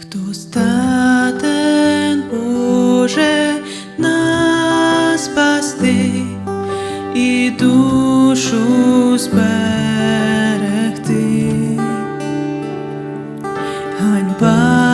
Хто статен Боже нас спасти і душу зберегти, ганьба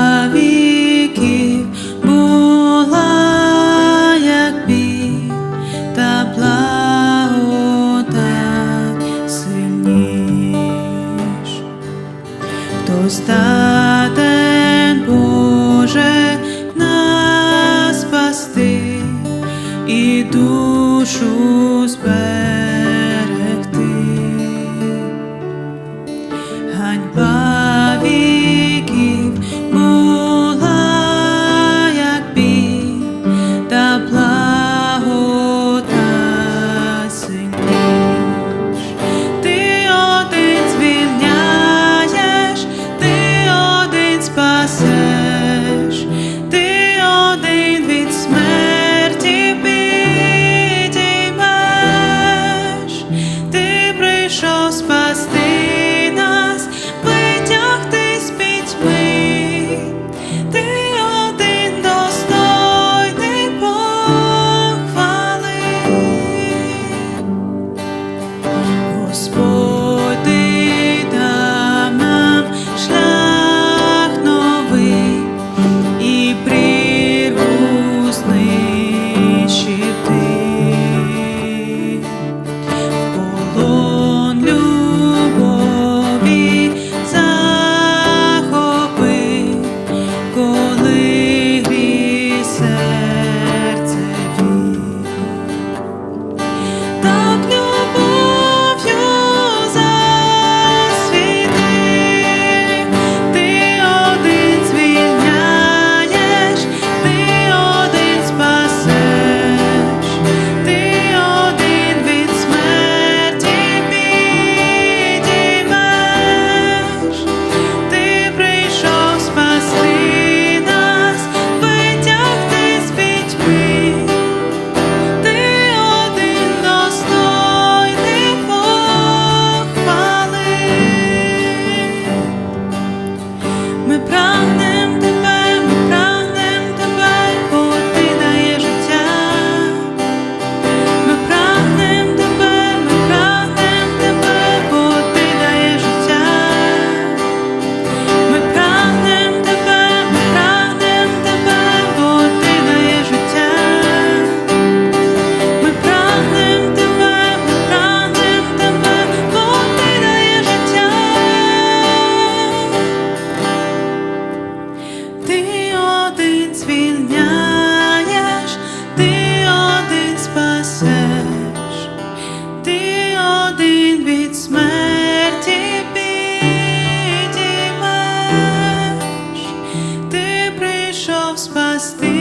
fast thing.